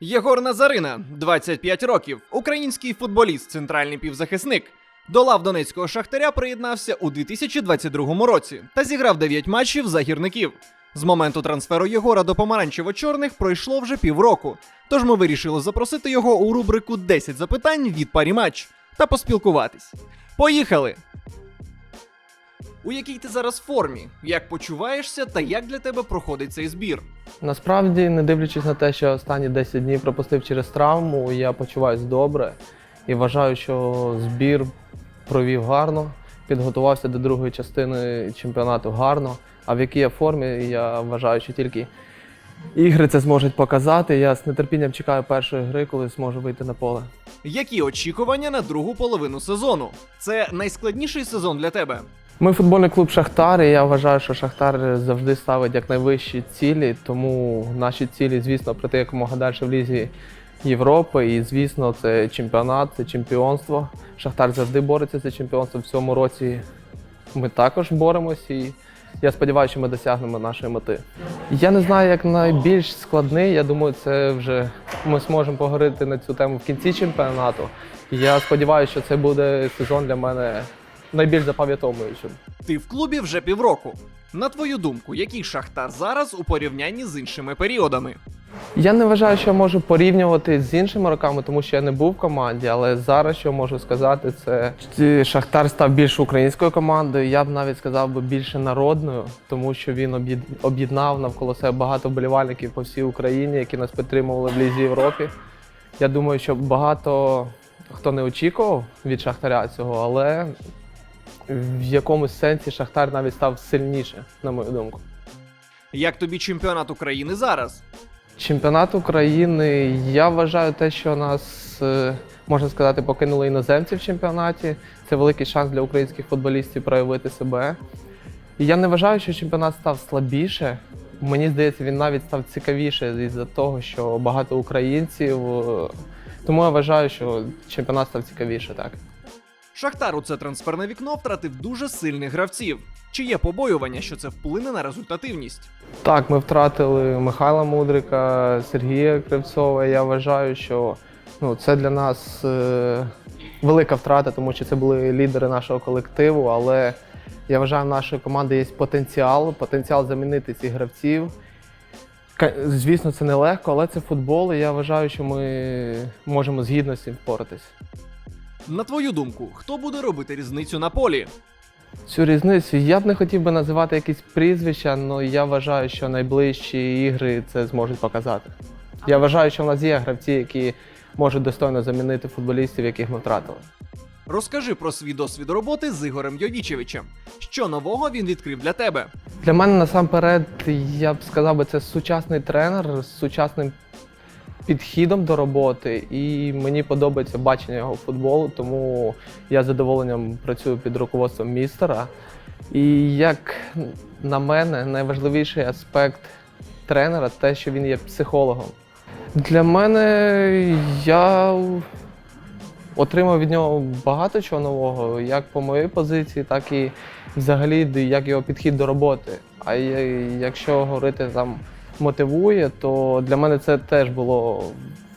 Єгор Назарина, 25 років, український футболіст, центральний півзахисник. До лав донецького шахтаря приєднався у 2022 році та зіграв 9 матчів за гірників. З моменту трансферу Єгора до помаранчево-чорних пройшло вже півроку. Тож ми вирішили запросити його у рубрику 10 запитань від парі матч та поспілкуватись. Поїхали! У якій ти зараз формі? Як почуваєшся та як для тебе проходить цей збір? Насправді, не дивлячись на те, що останні 10 днів пропустив через травму, я почуваюся добре і вважаю, що збір провів гарно, підготувався до другої частини чемпіонату гарно. А в якій я формі, я вважаю, що тільки ігри це зможуть показати. Я з нетерпінням чекаю першої гри, коли зможу вийти на поле. Які очікування на другу половину сезону? Це найскладніший сезон для тебе. Ми футбольний клуб Шахтар, і я вважаю, що Шахтар завжди ставить як найвищі цілі, тому наші цілі, звісно, прийти якомога далі в лізі Європи. І, звісно, це чемпіонат, це чемпіонство. Шахтар завжди бореться за чемпіонство. В цьому році ми також боремось і я сподіваюся, що ми досягнемо нашої мети. Я не знаю, як найбільш складний. Я думаю, це вже ми зможемо поговорити на цю тему в кінці чемпіонату. Я сподіваюся, що це буде сезон для мене найбільш запам'ятовуючим. Ти в клубі вже півроку. На твою думку, який шахтар зараз у порівнянні з іншими періодами? Я не вважаю, що я можу порівнювати з іншими роками, тому що я не був в команді, але зараз що можу сказати, це Шахтар став більш українською командою. Я б навіть сказав би більше народною, тому що він об'єднав навколо себе багато вболівальників по всій Україні, які нас підтримували в Лізі Європі. Я думаю, що багато хто не очікував від Шахтаря цього, але в якомусь сенсі Шахтар навіть став сильніше, на мою думку. Як тобі чемпіонат України зараз? Чемпіонат України. Я вважаю те, що нас, е, можна сказати, покинули іноземці в чемпіонаті. Це великий шанс для українських футболістів проявити себе. І я не вважаю, що чемпіонат став слабіше. Мені здається, він навіть став цікавіше із-за того, що багато українців. е, Тому я вважаю, що чемпіонат став цікавіше, так. Шахтар у це трансферне вікно втратив дуже сильних гравців. Чи є побоювання, що це вплине на результативність? Так, ми втратили Михайла Мудрика, Сергія Кривцова. Я вважаю, що ну, це для нас е, велика втрата, тому що це були лідери нашого колективу. Але я вважаю, в нашої команди є потенціал, потенціал замінити цих гравців. Звісно, це нелегко, але це футбол, і я вважаю, що ми можемо з гідності впоратись. На твою думку, хто буде робити різницю на полі? Цю різницю я б не хотів би називати якісь прізвища, але я вважаю, що найближчі ігри це зможуть показати. Я вважаю, що в нас є гравці, які можуть достойно замінити футболістів, яких ми втратили. Розкажи про свій досвід роботи з Ігорем Йовічевичем. Що нового він відкрив для тебе? Для мене насамперед, я б сказав би, це сучасний тренер з сучасним підходом до роботи, і мені подобається бачення його футболу, тому я з задоволенням працюю під руководством містера. І як на мене, найважливіший аспект тренера те, що він є психологом. Для мене я отримав від нього багато чого нового, як по моїй позиції, так і взагалі як його підхід до роботи. А якщо говорити там мотивує, то для мене це теж було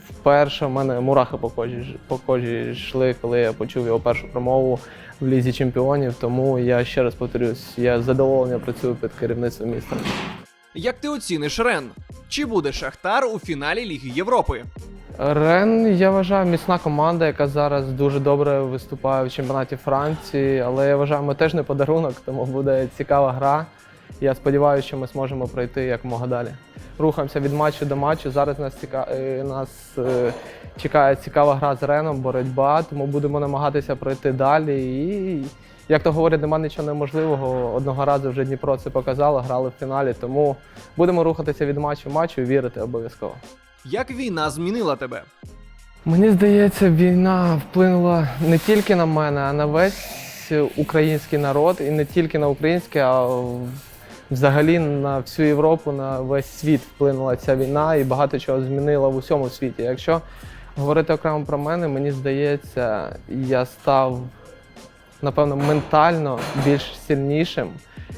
вперше. У мене мурахи по кожі, по кожі йшли, коли я почув його першу промову в лізі чемпіонів. Тому я ще раз повторюсь, я з задоволенням працюю під керівництвом міста. Як ти оціниш Рен? Чи буде Шахтар у фіналі Ліги Європи? Рен, я вважаю, міцна команда, яка зараз дуже добре виступає в чемпіонаті Франції. Але я вважаю, ми теж не подарунок, тому буде цікава гра. Я сподіваюся, що ми зможемо пройти якомога далі. Рухаємося від матчу до матчу. Зараз нас, ціка... е, нас е, чекає цікава гра з Реном, боротьба, тому будемо намагатися пройти далі. І, як то говорять, нема нічого неможливого. Одного разу вже Дніпро це показало, грали в фіналі. Тому будемо рухатися від матчу матчу і вірити обов'язково. Як війна змінила тебе? Мені здається, війна вплинула не тільки на мене, а на весь український народ, і не тільки на український, а взагалі на всю Європу, на весь світ вплинула ця війна і багато чого змінила в усьому світі. Якщо говорити окремо про мене, мені здається, я став напевно ментально більш сильнішим.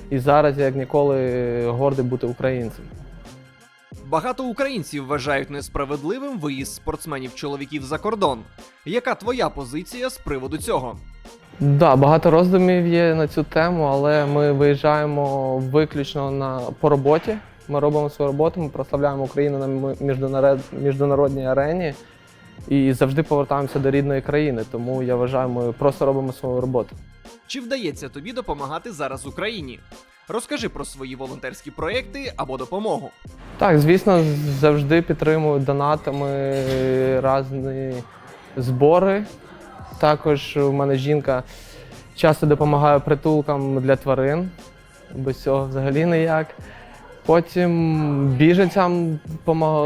І зараз як ніколи гордий бути українцем. Багато українців вважають несправедливим виїзд спортсменів-чоловіків за кордон. Яка твоя позиція з приводу цього? Да, багато роздумів є на цю тему, але ми виїжджаємо виключно на по роботі. Ми робимо свою роботу, ми прославляємо Україну на міжнарод- міжнародній арені і завжди повертаємося до рідної країни. Тому я вважаю, ми просто робимо свою роботу. Чи вдається тобі допомагати зараз Україні? Розкажи про свої волонтерські проекти або допомогу. Так, звісно, завжди підтримую донатами різні збори. Також у мене жінка часто допомагає притулкам для тварин. Без цього взагалі ніяк. Потім біженцям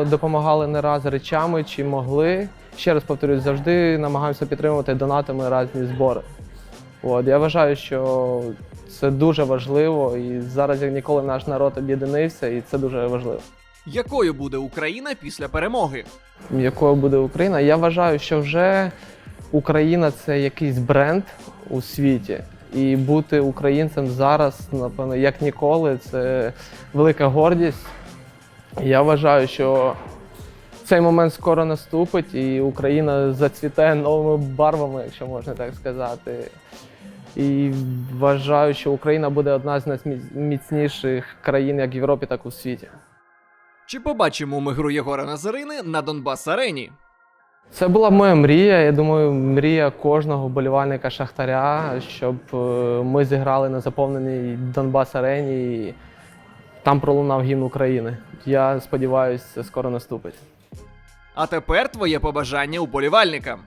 допомагали не раз речами чи могли. Ще раз повторюсь, завжди намагаємося підтримувати донатами різні збори. От, я вважаю, що це дуже важливо, і зараз як ніколи наш народ об'єднався, і це дуже важливо. Якою буде Україна після перемоги? якою буде Україна. Я вважаю, що вже Україна це якийсь бренд у світі. І бути українцем зараз, напевно, як ніколи, це велика гордість. Я вважаю, що цей момент скоро наступить, і Україна зацвіте новими барвами, якщо можна так сказати. І вважаю, що Україна буде одна з найміцніших країн як в Європі, так і у світі. Чи побачимо ми гру Єгора Назарини на Донбас Арені? Це була моя мрія. Я думаю, мрія кожного вболівальника Шахтаря, щоб е, ми зіграли на заповненій Донбас арені і там пролунав гімн України. Я сподіваюся, це скоро наступить. А тепер твоє побажання уболівальникам.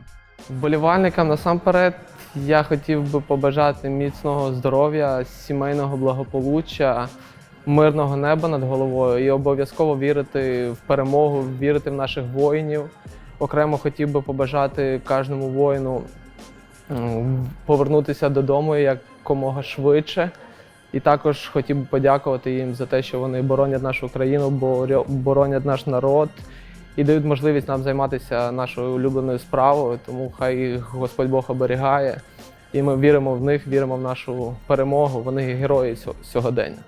Вболівальникам насамперед я хотів би побажати міцного здоров'я, сімейного благополуччя, мирного неба над головою і обов'язково вірити в перемогу, вірити в наших воїнів. Окремо хотів би побажати кожному воїну повернутися додому якомога швидше. І також хотів би подякувати їм за те, що вони боронять нашу країну, боронять наш народ і дають можливість нам займатися нашою улюбленою справою. Тому хай Господь Бог оберігає. І ми віримо в них, віримо в нашу перемогу. Вони герої сьогодення.